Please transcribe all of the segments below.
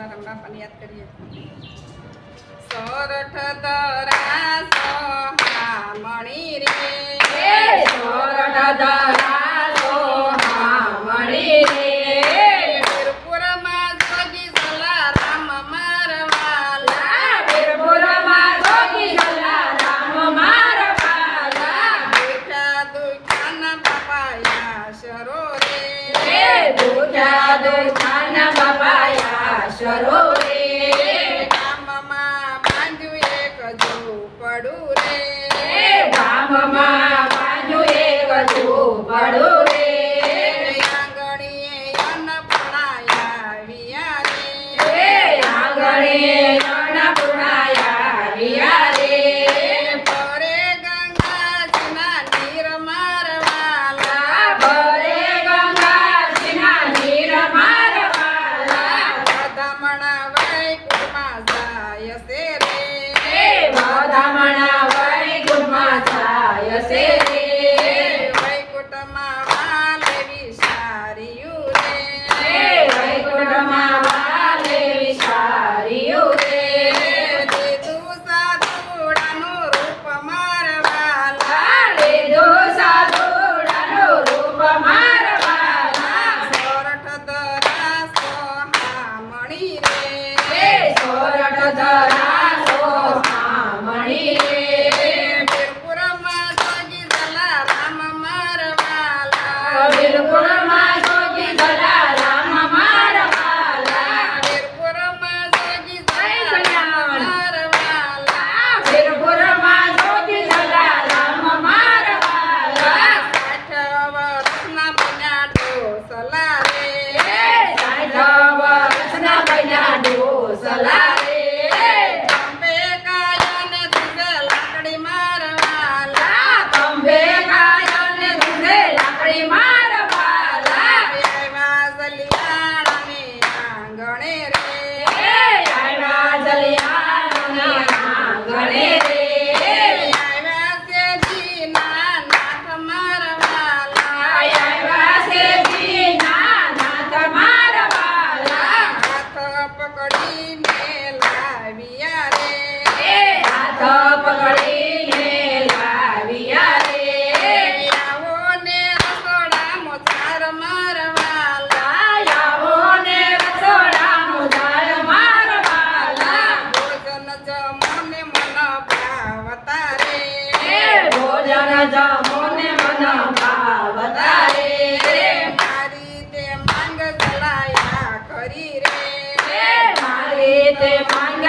જલારામ બાપાને યાદ કરીએ. સોરઠ દરા સોહા મણી રે. સોરઠ દરા સોહા મણી રે. Dukha Dukhana Babaya અક્ષરો રે ગામમાં બાંધ્યું એક ઝૂંપડું રે ગામમાં બાંધ્યું એક ઝૂંપડું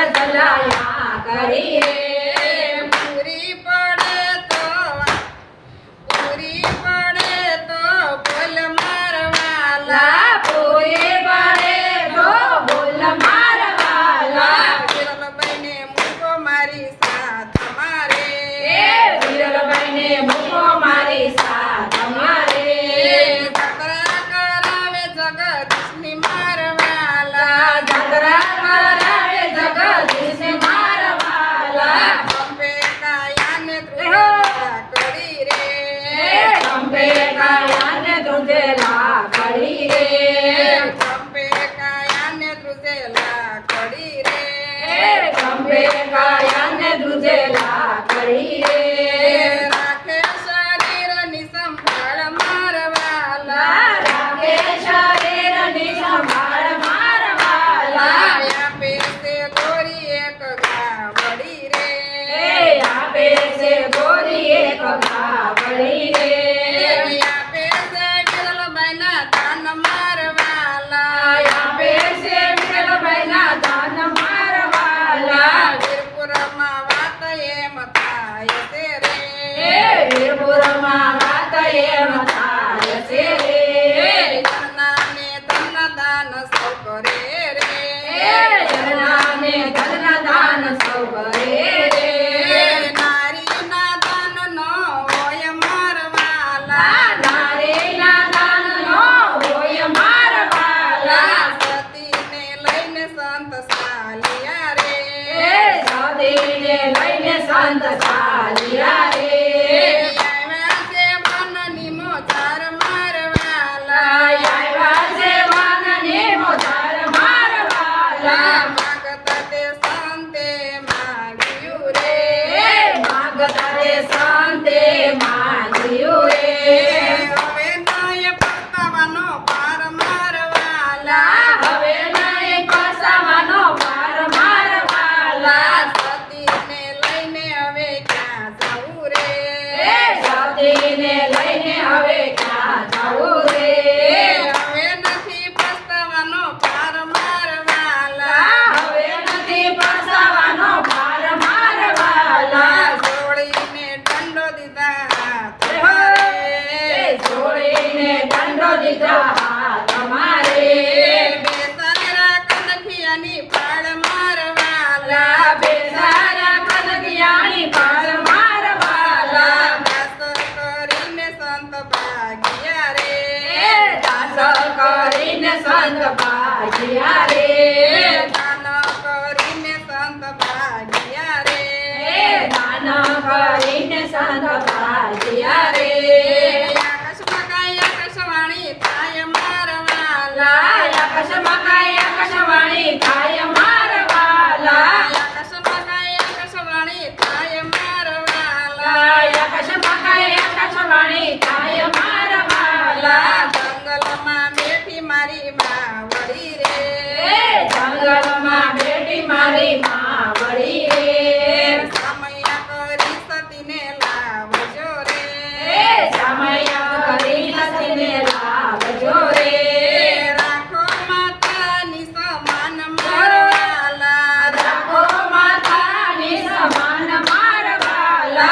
ચલાયા કરીએ. લાકડી રે ખંભે કાયાને દૂધે લાકડી રે રાખે શરીરની સંભાળ મારવાલા રાખે શરીરની સંભાળ મારવાલા આપે તે ગોરી એક ગાવડી રે આપે તે ગોરી એક ગાવડી રે દેવીને લઈને સંત ચાલ્યા રે કરીને સંત પાજ્યા રે આકાશમાં આકાશવાણી થાય મારવા. લાય આકાશમાં આકાશવાણી થાય મારવા. લાય આકાશમાં આકાશવાણી થાય મારવા. લાય આકાશમાં આકાશવાણી થાય મારવા. લાય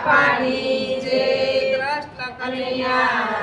બાપાની જય કૃષ્ણ કલ્યાણ